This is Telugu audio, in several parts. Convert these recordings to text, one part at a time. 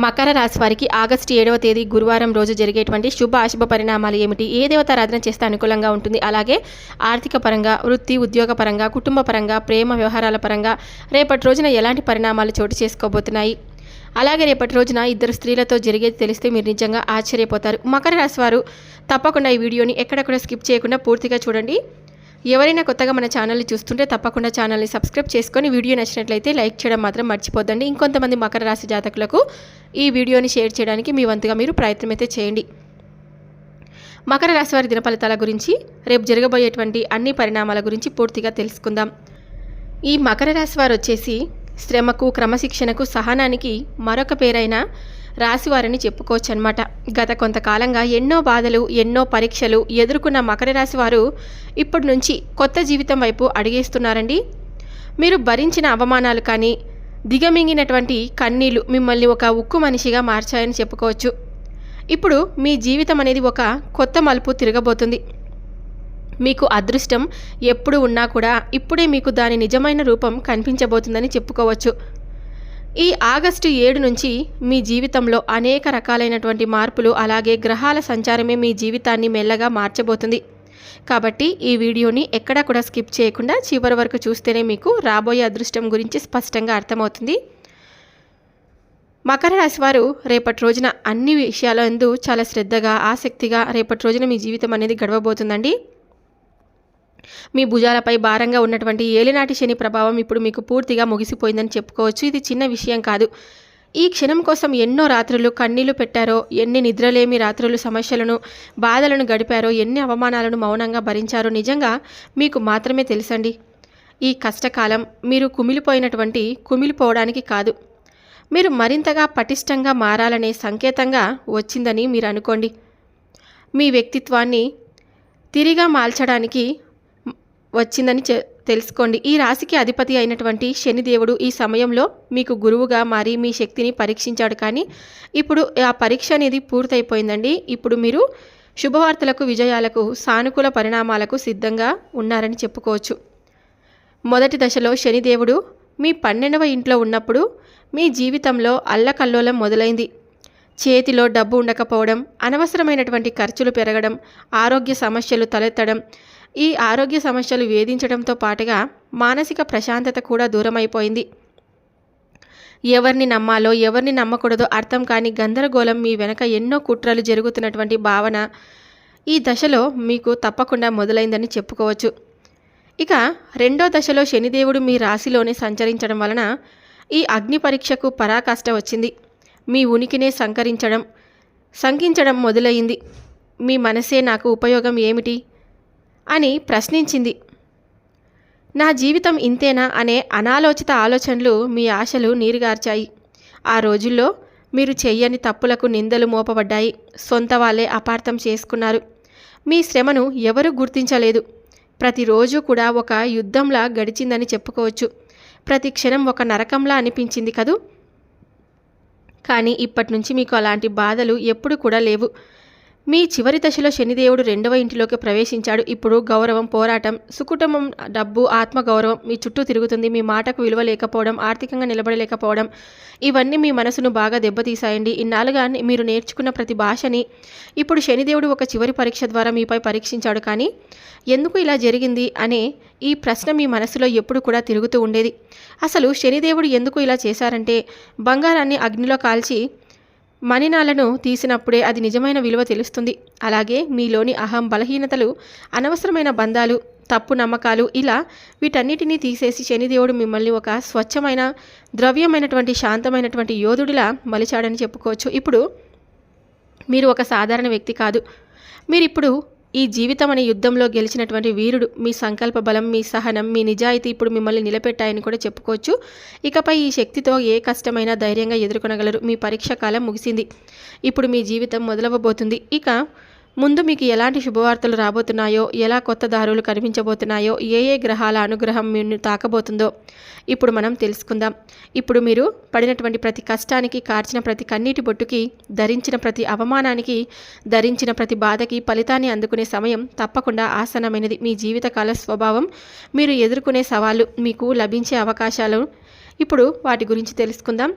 మకర రాశి వారికి ఆగస్టు ఏడవ తేదీ గురువారం రోజు జరిగేటువంటి శుభ అశుభ పరిణామాలు ఏమిటి? ఏ దేవత ఆరాధన చేస్తే అనుకూలంగా ఉంటుంది? అలాగే ఆర్థిక పరంగా వృత్తి ఉద్యోగ పరంగా కుటుంబ పరంగా ప్రేమ వ్యవహారాల పరంగా రేపటి రోజున ఎలాంటి పరిణామాలు చోటు చేసుకోబోతున్నాయి? అలాగే రేపటి రోజున ఇద్దరు స్త్రీలతో జరిగేది తెలిస్తే మీరు నిజంగా ఆశ్చర్యపోతారు. మకర రాశి వారు తప్పకుండా ఈ వీడియోని ఎక్కడెక్కడ స్కిప్ చేయకుండా పూర్తిగా చూడండి. ఎవరైనా కొత్తగా మన ఛానల్ని చూస్తుంటే తప్పకుండా ఛానల్ని సబ్స్క్రైబ్ చేసుకొని వీడియో నచ్చినట్లయితే లైక్ చేయడం మాత్రం మర్చిపోద్దండి. ఇంకొంతమంది మకర రాశి జాతకులకు ఈ వీడియోని షేర్ చేయడానికి మీ వంతుగా మీరు ప్రయత్నం అయితే చేయండి. మకర రాశి వారి దినఫలితాల గురించి రేపు జరగబోయేటువంటి అన్ని పరిణామాల గురించి పూర్తిగా తెలుసుకుందాం. ఈ మకర రాశి వారు వచ్చేసి శ్రమకు క్రమశిక్షణకు సహనానికి మరొక పేరైన రాశివారని చెప్పుకోవచ్చు అనమాట గత కొంతకాలంగా ఎన్నో బాధలు ఎన్నో పరీక్షలు ఎదుర్కొన్న మకర రాశి వారు ఇప్పటి నుంచి కొత్త జీవితం వైపు అడిగేస్తున్నారండి. మీరు భరించిన అవమానాలు కానీ దిగమింగినటువంటి కన్నీళ్ళు మిమ్మల్ని ఒక ఉక్కు మనిషిగా మార్చాయని చెప్పుకోవచ్చు. ఇప్పుడు మీ జీవితం అనేది ఒక కొత్త మలుపు తిరగబోతుంది. మీకు అదృష్టం ఎప్పుడు ఉన్నా కూడా ఇప్పుడే మీకు దాని నిజమైన రూపం కనిపించబోతుందని చెప్పుకోవచ్చు. ఈ ఆగస్టు ఏడు నుంచి మీ జీవితంలో అనేక రకాలైనటువంటి మార్పులు అలాగే గ్రహాల సంచారమే మీ జీవితాన్ని మెల్లగా మార్చబోతుంది. కాబట్టి ఈ వీడియోని ఎక్కడా కూడా స్కిప్ చేయకుండా చివరి వరకు చూస్తేనే మీకు రాబోయే అదృష్టం గురించి స్పష్టంగా అర్థమవుతుంది. మకర రాశి వారు రేపటి రోజున అన్ని విషయాల ఎందు చాలా శ్రద్ధగా ఆసక్తిగా రేపటి రోజున మీ జీవితం అనేది గడవబోతుందండి. మీ భుజాలపై భారంగా ఉన్నటువంటి ఏలినాటి శని ప్రభావం ఇప్పుడు మీకు పూర్తిగా ముగిసిపోయిందని చెప్పుకోవచ్చు. ఇది చిన్న విషయం కాదు. ఈ క్షణం కోసం ఎన్నో రాత్రులు కన్నీళ్ళు పెట్టారో ఎన్ని నిద్రలేమి రాత్రులు సమస్యలను బాధలను గడిపారో ఎన్ని అవమానాలను మౌనంగా భరించారో నిజంగా మీకు మాత్రమే తెలుసండి. ఈ కష్టకాలం మీరు కుమిలిపోయినటువంటి కుమిలిపోవడానికి కాదు. మీరు మరింతగా పటిష్టంగా మారాలనే సంకేతంగా వచ్చిందని మీరు అనుకోండి. మీ వ్యక్తిత్వాన్ని తిరిగా మార్చడానికి వచ్చిందని చె తెలుసుకోండి. ఈ రాశికి అధిపతి అయినటువంటి శనిదేవుడు ఈ సమయంలో మీకు గురువుగా మారి మీ శక్తిని పరీక్షించాడు కానీ ఇప్పుడు ఆ పరీక్ష అనేది పూర్తయిపోయిందండి. ఇప్పుడు మీరు శుభవార్తలకు విజయాలకు సానుకూల పరిణామాలకు సిద్ధంగా ఉన్నారని చెప్పుకోవచ్చు. మొదటి దశలో శనిదేవుడు మీ పన్నెండవ ఇంట్లో ఉన్నప్పుడు మీ జీవితంలో అల్లకల్లోలం మొదలైంది. చేతిలో డబ్బు ఉండకపోవడం అనవసరమైనటువంటి ఖర్చులు పెరగడం ఆరోగ్య సమస్యలు తలెత్తడం ఈ ఆరోగ్య సమస్యలు వేధించడంతో పాటుగా మానసిక ప్రశాంతత కూడా దూరమైపోయింది. ఎవరిని నమ్మాలో ఎవరిని నమ్మకూడదో అర్థం కాని గందరగోళం మీ వెనక ఎన్నో కుట్రలు జరుగుతున్నటువంటి భావన ఈ దశలో మీకు తప్పకుండా మొదలైందని చెప్పుకోవచ్చు. ఇక రెండో దశలో శనిదేవుడు మీ రాశిలోనే సంచరించడం వలన ఈ అగ్ని పరీక్షకు పరాకాష్ట వచ్చింది. మీ ఉనికినే సంకరించడం శంకించడం మొదలైంది. మీ మనసే నాకు ఉపయోగం ఏమిటి? అని ప్రశ్నించింది. నా జీవితం ఇంతేనా అనే అనాలోచిత ఆలోచనలు మీ ఆశలు నీరుగార్చాయి. ఆ రోజుల్లో మీరు చెయ్యని తప్పులకు నిందలు మోపబడ్డాయి. సొంత వాళ్ళే అపార్థం చేసుకున్నారు. మీ శ్రమను ఎవరూ గుర్తించలేదు. ప్రతిరోజు కూడా ఒక యుద్ధంలా గడిచిందని చెప్పుకోవచ్చు. ప్రతి క్షణం ఒక నరకంలా అనిపించింది కదూ? కానీ ఇప్పటి నుంచి మీకు అలాంటి బాధలు ఎప్పుడు కూడా లేవు. మీ చివరి దశలో శనిదేవుడు రెండవ ఇంటిలోకి ప్రవేశించాడు. ఇప్పుడు గౌరవం పోరాటం సుకుటుంబం డబ్బు ఆత్మగౌరవం మీ చుట్టూ తిరుగుతుంది. మీ మాటకు విలువ లేకపోవడం ఆర్థికంగా నిలబడలేకపోవడం ఇవన్నీ మీ మనసును బాగా దెబ్బతీసాయండి ఇన్నాళ్ళుగా మీరు నేర్చుకున్న ప్రతి భాషని ఇప్పుడు శనిదేవుడు ఒక చివరి పరీక్ష ద్వారా మీపై పరీక్షించాడు. కానీ ఎందుకు ఇలా జరిగింది అనే ఈ ప్రశ్న మీ మనసులో ఎప్పుడు కూడా తిరుగుతూ ఉండేది. అసలు శనిదేవుడు ఎందుకు ఇలా చేశారంటే బంగారాన్ని అగ్నిలో కాల్చి మణినాలను తీసినప్పుడే అది నిజమైన విలువ తెలుస్తుంది. అలాగే మీలోని అహం బలహీనతలు అనవసరమైన బంధాలు తప్పు నమ్మకాలు ఇలా వీటన్నిటినీ తీసేసి శనిదేవుడు మిమ్మల్ని ఒక స్వచ్ఛమైన ద్రవ్యమైనటువంటి శాంతమైనటువంటి యోధుడిలా మలిచాడని చెప్పుకోవచ్చు. ఇప్పుడు మీరు ఒక సాధారణ వ్యక్తి కాదు. మీరిప్పుడు ఈ జీవితం అనే యుద్ధంలో గెలిచినటువంటి వీరుడు మీ సంకల్ప బలం మీ సహనం మీ నిజాయితీ ఇప్పుడు మిమ్మల్ని నిలబెట్టాయని కూడా చెప్పుకోవచ్చు. ఇకపై ఈ శక్తితో ఏ కష్టమైనా ధైర్యంగా ఎదుర్కొనగలరు. మీ పరీక్ష కాలం ముగిసింది. ఇప్పుడు మీ జీవితం మొదలవ్వబోతుంది. ఇక ముందు మీకు ఎలాంటి శుభవార్తలు రాబోతున్నాయో ఎలా కొత్త దారులు కనిపించబోతున్నాయో ఏ ఏ గ్రహాల అనుగ్రహం మీరు తాకబోతుందో ఇప్పుడు మనం తెలుసుకుందాం. ఇప్పుడు మీరు పడినటువంటి ప్రతి కష్టానికి కార్చిన ప్రతి కన్నీటి బొట్టుకి ధరించిన ప్రతి అవమానానికి ధరించిన ప్రతి బాధకి ఫలితాన్ని అందుకునే సమయం తప్పకుండా ఆసనమైనది మీ జీవితకాల స్వభావం మీరు ఎదుర్కొనే సవాళ్ళు మీకు లభించే అవకాశాలు. ఇప్పుడు వాటి గురించి తెలుసుకుందాం.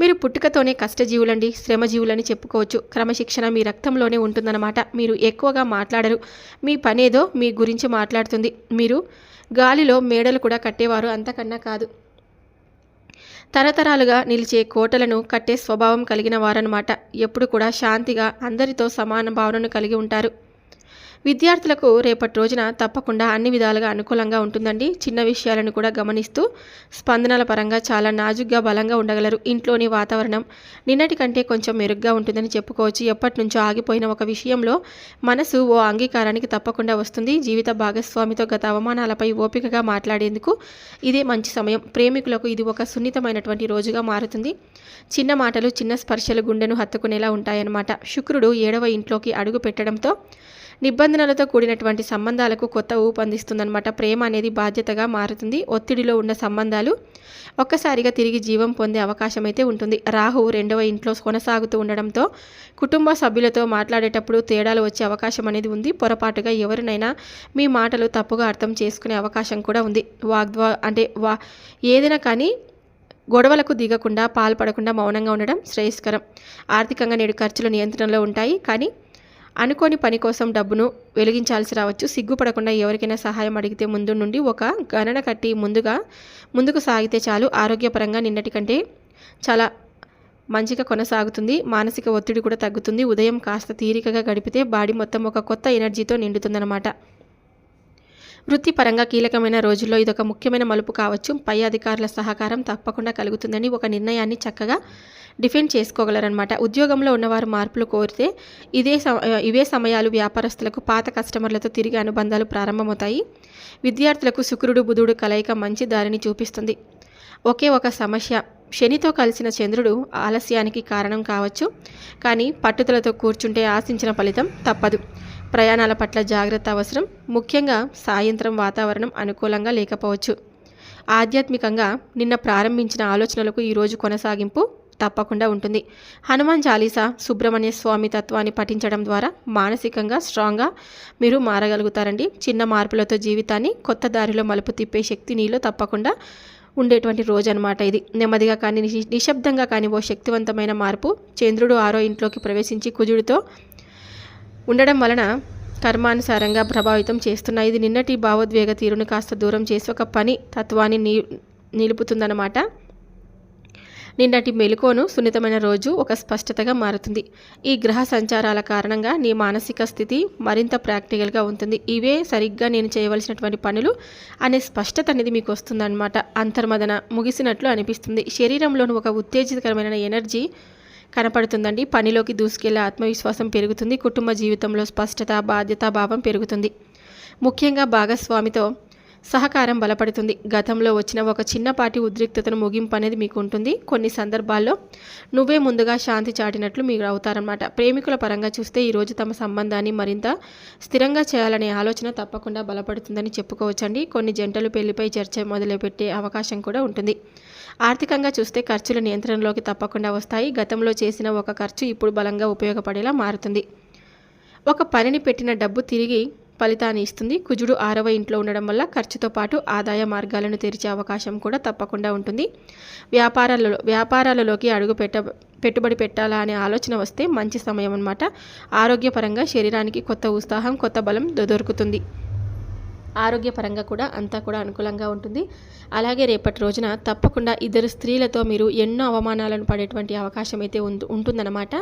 మీరు పుట్టుకతోనే కష్టజీవులండి శ్రమజీవులని చెప్పుకోవచ్చు. క్రమశిక్షణ మీ రక్తంలోనే ఉంటుందన్నమాట. మీరు ఎక్కువగా మాట్లాడరు. మీ పనేదో మీ గురించి మాట్లాడుతుంది. మీరు గాలిలో మేడలు కూడా కట్టేవారు అంతకన్నా కాదు. తరతరాలుగా నిలిచే కోటలను కట్టే స్వభావం కలిగిన వారన్నమాట. ఎప్పుడు కూడా శాంతిగా అందరితో సమాన భావనను కలిగి ఉంటారు. విద్యార్థులకు రేపటి రోజున తప్పకుండా అన్ని విధాలుగా అనుకూలంగా ఉంటుందండి. చిన్న విషయాలను కూడా గమనిస్తూ స్పందనల పరంగా చాలా నాజుగ్గా బలంగా ఉండగలరు. ఇంట్లోని వాతావరణం నిన్నటి కంటే కొంచెం మెరుగ్గా ఉంటుందని చెప్పుకోవచ్చు. ఎప్పటి నుంచో ఆగిపోయిన ఒక విషయంలో మనసు ఓ అంగీకారానికి తప్పకుండా వస్తుంది. జీవిత భాగస్వామితో గత అవమానాలపై ఓపికగా మాట్లాడేందుకు ఇదే మంచి సమయం. ప్రేమికులకు ఇది ఒక సున్నితమైనటువంటి రోజుగా మారుతుంది. చిన్న మాటలు చిన్న స్పర్శలు గుండెను హత్తుకునేలా ఉంటాయన్నమాట. శుక్రుడు ఏడవ ఇంట్లోకి అడుగు పెట్టడంతో నిబంధనలతో కూడినటువంటి సంబంధాలకు కొత్త ఊపందిస్తుందన్నమాట ప్రేమ అనేది బాధ్యతగా మారుతుంది. ఒత్తిడిలో ఉన్న సంబంధాలు ఒక్కసారిగా తిరిగి జీవం పొందే అవకాశం అయితే ఉంటుంది. రాహువు రెండవ ఇంట్లో కొనసాగుతూ ఉండడంతో కుటుంబ సభ్యులతో మాట్లాడేటప్పుడు తేడాలు వచ్చే అవకాశం అనేది ఉంది. పొరపాటుగా ఎవరినైనా మీ మాటలు తప్పుగా అర్థం చేసుకునే అవకాశం కూడా ఉంది. వాగ్వా అంటే వా ఏదైనా కానీ గొడవలకు దిగకుండా పాల్పడకుండా మౌనంగా ఉండడం శ్రేయస్కరం. ఆర్థికంగా నేడు ఖర్చులు నియంత్రణలో ఉంటాయి. కానీ అనుకోని పని కోసం డబ్బును వెలిగించాల్సి రావచ్చు. సిగ్గుపడకుండా ఎవరికైనా సహాయం అడిగితే ముందు నుండి ఒక గణన కట్టి ముందుగా ముందుకు సాగితే చాలు. ఆరోగ్యపరంగా నిన్నటి కంటే చాలా మంచిగా కొనసాగుతుంది. మానసిక ఒత్తిడి కూడా తగ్గుతుంది. ఉదయం కాస్త తీరికగా గడిపితే బాడీ మొత్తం ఒక కొత్త ఎనర్జీతో నిండుతుందన్నమాట. వృత్తిపరంగా కీలకమైన రోజుల్లో ఇదొక ముఖ్యమైన మలుపు కావచ్చు. పై అధికారుల సహకారం తప్పకుండా కలుగుతుందని ఒక నిర్ణయాన్ని చక్కగా డిఫెండ్ చేసుకోగలరనమాట ఉద్యోగంలో ఉన్నవారు మార్పులు కోరితే ఇదే ఇవే సమయాలు వ్యాపారస్తులకు పాత కస్టమర్లతో తిరిగి అనుబంధాలు ప్రారంభమవుతాయి. విద్యార్థులకు శుక్రుడు బుధుడు కలయిక మంచి దారిని చూపిస్తుంది. ఒకే ఒక సమస్య శనితో కలిసిన చంద్రుడు ఆలస్యానికి కారణం కావచ్చు కానీ పట్టుదలతో కూర్చుంటే ఆశించిన ఫలితం తప్పదు. ప్రయాణాల పట్ల జాగ్రత్త అవసరం ముఖ్యంగా సాయంత్రం వాతావరణం అనుకూలంగా లేకపోవచ్చు. ఆధ్యాత్మికంగా నిన్న ప్రారంభించిన ఆలోచనలకు ఈరోజు కొనసాగింపు తప్పకుండా ఉంటుంది. హనుమాన్ చాలీసా సుబ్రహ్మణ్య స్వామి తత్వాన్ని పఠించడం ద్వారా మానసికంగా స్ట్రాంగ్గా మీరు మారగలుగుతారండి. చిన్న మార్పులతో జీవితాన్ని కొత్త దారిలో మలుపు తిప్పే శక్తి నీలో తప్పకుండా ఉండేటువంటి రోజు అనమాట ఇది. నెమ్మదిగా కానీ నిశ్శబ్దంగా కానీ ఓ శక్తివంతమైన మార్పు చంద్రుడు ఆరో ఇంట్లోకి ప్రవేశించి కుజుడితో ఉండడం వలన కర్మానుసారంగా ప్రభావితం చేస్తున్నాయి ఇది నిన్నటి భావోద్వేగ తీరును కాస్త దూరం చేసి ఒక పని తత్వాన్ని నిలుపుతుందన్నమాట. నిన్నటి మెలుకోను సున్నితమైన రోజు ఒక స్పష్టతగా మారుతుంది. ఈ గ్రహ సంచారాల కారణంగా నీ మానసిక స్థితి మరింత ప్రాక్టికల్గా ఉంటుంది. ఇవే సరిగ్గా నేను చేయవలసినటువంటి పనులు అనే స్పష్టత అనేది మీకు వస్తుందన్నమాట. అంతర్మదన ముగిసినట్లు అనిపిస్తుంది. శరీరంలోని ఒక ఉత్తేజితకరమైన ఎనర్జీ కనపడుతుందండి. పనిలోకి దూసుకెళ్ళే ఆత్మవిశ్వాసం పెరుగుతుంది. కుటుంబ జీవితంలో స్పష్టత బాధ్యత భావం పెరుగుతుంది. ముఖ్యంగా భాగస్వామితో సహకారం బలపడుతుంది. గతంలో వచ్చిన ఒక చిన్నపాటి ఉద్రిక్తతను ముగింపు అనేది మీకు ఉంటుంది కొన్ని సందర్భాల్లో నువ్వే ముందుగా శాంతి చాటినట్లు మీరు అవుతారనమాట ప్రేమికుల పరంగా చూస్తే ఈరోజు తమ సంబంధాన్ని మరింత స్థిరంగా చేయాలనే ఆలోచన తప్పకుండా బలపడుతుందని చెప్పుకోవచ్చండి. కొన్ని జంటలు పెళ్ళిపై చర్చ మొదలుపెట్టే అవకాశం కూడా ఉంటుంది. ఆర్థికంగా చూస్తే ఖర్చులు నియంత్రణలోకి తప్పకుండా వస్తాయి. గతంలో చేసిన ఒక ఖర్చు ఇప్పుడు బలంగా ఉపయోగపడేలా మారుతుంది. ఒక పనిని పెట్టిన డబ్బు తిరిగి ఫలితాన్ని ఇస్తుంది. కుజుడు ఆరవ ఇంట్లో ఉండడం వల్ల ఖర్చుతో పాటు ఆదాయ మార్గాలను తెరిచే అవకాశం కూడా తప్పకుండా ఉంటుంది. వ్యాపారాలలో వ్యాపారాలలోకి అడుగు పెట్ట పెట్టుబడి పెట్టాలా అనే ఆలోచన వస్తే మంచి సమయం అనమాట ఆరోగ్యపరంగా శరీరానికి కొత్త ఉత్సాహం కొత్త బలం దొరుకుతుంది. ఆరోగ్యపరంగా కూడా అంతా కూడా అనుకూలంగా ఉంటుంది. అలాగే రేపటి రోజున తప్పకుండా ఇద్దరు స్త్రీలతో మీరు ఎన్నో అవమానాలను పడేటువంటి అవకాశం అయితే ఉంటుందన్నమాట.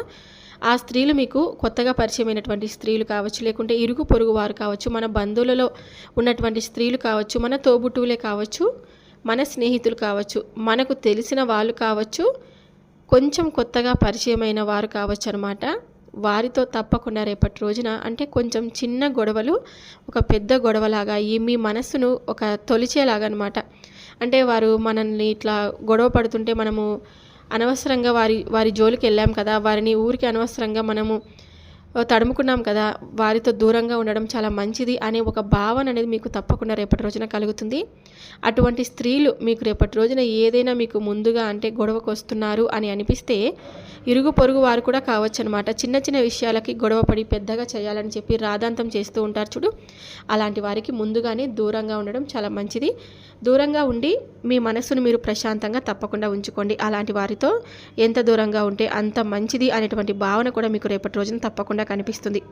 ఆ స్త్రీలు మీకు కొత్తగా పరిచయమైనటువంటి స్త్రీలు కావచ్చు లేకుంటే ఇరుగు పొరుగు వారు కావచ్చు మన బంధువులలో ఉన్నటువంటి స్త్రీలు కావచ్చు మన తోబుట్టువులే కావచ్చు మన స్నేహితులు కావచ్చు మనకు తెలిసిన వాళ్ళు కావచ్చు కొంచెం కొత్తగా పరిచయమైన వారు కావచ్చు అనమాట వారితో తప్పకుండా రేపటి రోజున అంటే కొంచెం చిన్న గొడవలు ఒక పెద్ద గొడవలాగా ఈ మీ మనస్సును ఒక తొలిచేలాగా అనమాట అంటే వారు మనల్ని ఇట్లా గొడవ పడుతుంటే మనము అనవసరంగా వారి వారి జోలికి వెళ్ళాం కదా వారిని ఊరికి అనవసరంగా మనము తడుముకున్నాం కదా వారితో దూరంగా ఉండడం చాలా మంచిది అనే ఒక భావన అనేది మీకు తప్పకుండా రేపటి రోజున కలుగుతుంది. అటువంటి స్త్రీలు మీకు రేపటి రోజున ఏదైనా మీకు ముందుగా అంటే గొడవకు వస్తున్నారు అని అనిపిస్తే ఇరుగు పొరుగు వారు కూడా కావచ్చు అనమాట చిన్న చిన్న విషయాలకి గొడవపడి పెద్దగా చేయాలని చెప్పి రాధాంతం చేస్తూ ఉంటారు చూడు. అలాంటి వారికి ముందుగానే దూరంగా ఉండడం చాలా మంచిది. దూరంగా ఉండి మీ మనస్సును మీరు ప్రశాంతంగా తప్పకుండా ఉంచుకోండి. అలాంటి వారితో ఎంత దూరంగా ఉంటే అంత మంచిది అనేటువంటి భావన కూడా మీకు రేపటి రోజున తప్పకుండా కనిపిస్తుంది.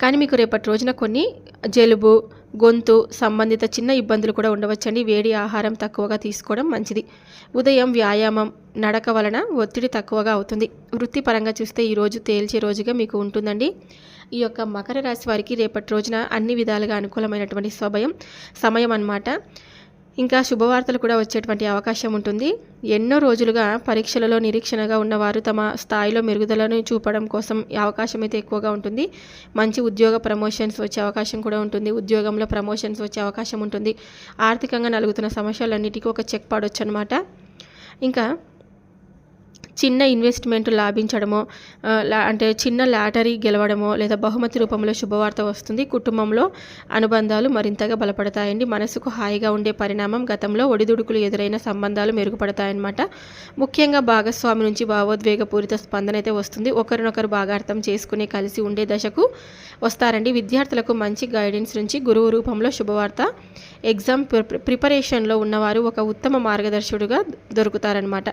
కానీ మీకు రేపటి రోజున కొన్ని జలుబు గొంతు సంబంధిత చిన్న ఇబ్బందులు కూడా ఉండవచ్చండి. వేడి ఆహారం తక్కువగా తీసుకోవడం మంచిది. ఉదయం వ్యాయామం నడక వలన ఒత్తిడి తక్కువగా అవుతుంది. వృత్తిపరంగా చూస్తే ఈరోజు తేల్చే రోజుగా మీకు ఉంటుందండి. ఈ యొక్క మకర రాశి వారికి రేపటి రోజున అన్ని విధాలుగా అనుకూలమైనటువంటి స్వభయం సమయం అన్నమాట. ఇంకా శుభవార్తలు కూడా వచ్చేటువంటి అవకాశం ఉంటుంది. ఎన్నో రోజులుగా పరీక్షలలో నిరీక్షణగా ఉన్నవారు తమ స్థాయిలో మెరుగుదలను చూపడం కోసం అవకాశం అయితే ఎక్కువగా ఉంటుంది. మంచి ఉద్యోగ ప్రమోషన్స్ వచ్చే అవకాశం కూడా ఉంటుంది. ఉద్యోగంలో ప్రమోషన్స్ వచ్చే అవకాశం ఉంటుంది. ఆర్థికంగా నలుగుతున్న సమస్యలన్నిటికీ ఒక చెక్ పడవచ్చు అనమాట ఇంకా చిన్న ఇన్వెస్ట్మెంట్ లాభించడమో అంటే చిన్న లాటరీ గెలవడమో లేదా బహుమతి రూపంలో శుభవార్త వస్తుంది. కుటుంబంలో అనుబంధాలు మరింతగా బలపడతాయండి. మనసుకు హాయిగా ఉండే పరిణామం గతంలో ఒడిదుడుకులు ఎదురైన సంబంధాలు మెరుగుపడతాయన్నమాట. ముఖ్యంగా భాగస్వామి నుంచి భావోద్వేగపూరిత స్పందన అయితే వస్తుంది. ఒకరినొకరు బాగా అర్థం చేసుకుని కలిసి ఉండే దశకు వస్తారండి. విద్యార్థులకు మంచి గైడెన్స్ నుంచి గురువు రూపంలో శుభవార్త ఎగ్జామ్ ప్రిపరేషన్లో ఉన్నవారు ఒక ఉత్తమ మార్గదర్శకుడుగా దొరుకుతారనమాట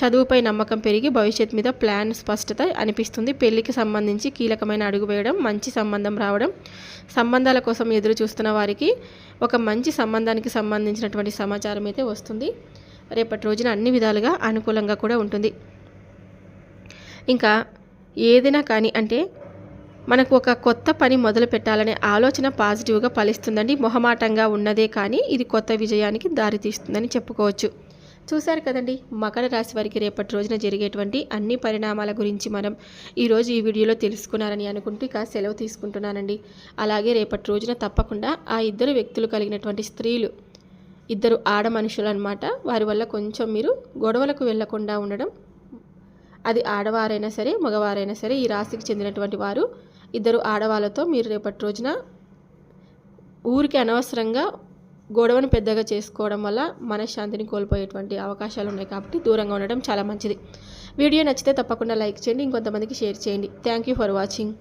చదువుపై నమ్మకం పెరిగి భవిష్యత్ మీద ప్లాన్ స్పష్టత అనిపిస్తుంది. పెళ్ళికి సంబంధించి కీలకమైన అడుగు వేయడం మంచి సంబంధం రావడం సంబంధాల కోసం ఎదురు చూస్తున్న వారికి ఒక మంచి సంబంధానికి సంబంధించినటువంటి సమాచారం అయితే వస్తుంది. రేపటి రోజున అన్ని విధాలుగా అనుకూలంగా కూడా ఉంటుంది. ఇంకా ఏదైనా కానీ అంటే మనకు ఒక కొత్త పని మొదలు పెట్టాలనే ఆలోచన పాజిటివ్గా ఫలిస్తుందండి. మొహమాటంగా ఉన్నదే కానీ ఇది కొత్త విజయానికి దారితీస్తుందని చెప్పుకోవచ్చు. చూశారు కదండి మకర రాశి వారికి రేపటి రోజున జరిగేటువంటి అన్ని పరిణామాల గురించి మనం ఈరోజు ఈ వీడియోలో తెలుసుకున్నారని అనుకుంటూ ఇక సెలవు తీసుకుంటున్నానండి. అలాగే రేపటి రోజున తప్పకుండా ఆ ఇద్దరు వ్యక్తులు కలిగినటువంటి స్త్రీలు ఇద్దరు ఆడ మనుషులు అనమాట వారి వల్ల కొంచెం మీరు గొడవలకు వెళ్ళకుండా ఉండడం అది ఆడవారైనా సరే మగవారైనా సరే ఈ రాశికి చెందినటువంటి వారు ఇద్దరు ఆడవాళ్ళతో మీరు రేపటి రోజున ఊరికి అనవసరంగా గొడవను పెద్దగా చేసుకోవడం వల్ల మనశ్శాంతిని కోల్పోయేటువంటి అవకాశాలు ఉన్నాయి కాబట్టి దూరంగా ఉండడం చాలా మంచిది. వీడియో నచ్చితే తప్పకుండా లైక్ చేయండి ఇంకొంతమందికి షేర్ చేయండి. Thank you for watching.